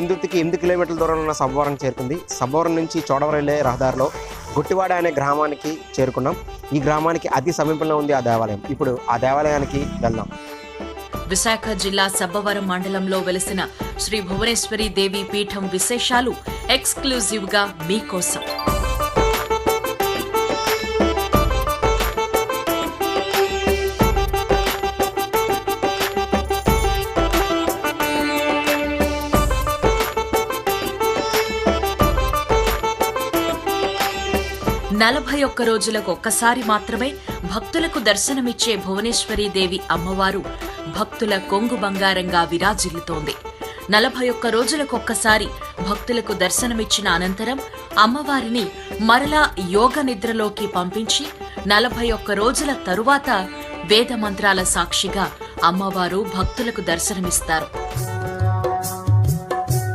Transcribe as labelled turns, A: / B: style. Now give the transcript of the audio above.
A: ఇందుర్తికి ఎనిమిది కిలోమీటర్ల దూరంలో ఉన్న సబ్బవరం చేరుకుంది. సబ్బవరం నుంచి చోడవరం వెళ్ళే రహదారిలో గుట్టివాడ అనే గ్రామానికి చేరుకున్నాం. ఈ గ్రామానికి అతి సమీపంలో ఉంది ఆ దేవాలయం. ఇప్పుడు ఆ దేవాలయానికి వెళ్దాం.
B: విశాఖ జిల్లా సబ్బవరం మండలంలో వెలిసిన శ్రీ భువనేశ్వరి దేవి పీఠం విశేషాలు ఎక్స్క్లూజివ్గా మీకోసం. నలభై ఒక్క రోజులకు ఒక్కసారి మాత్రమే భక్తులకు దర్శనమిచ్చే భువనేశ్వరీ దేవి అమ్మవారు భక్తుల కొంగు బంగారంగా విరాజిల్లుతోంది. నలభై ఒక్క రోజులకు ఒక్కసారి భక్తులకు దర్శనమిచ్చిన అనంతరం అమ్మవారిని మరలా యోగ నిద్రలోకి పంపించి నలభై ఒక్క రోజుల తరువాత వేదమంత్రాల సాక్షిగా అమ్మవారు భక్తులకు దర్శనమిస్తారు.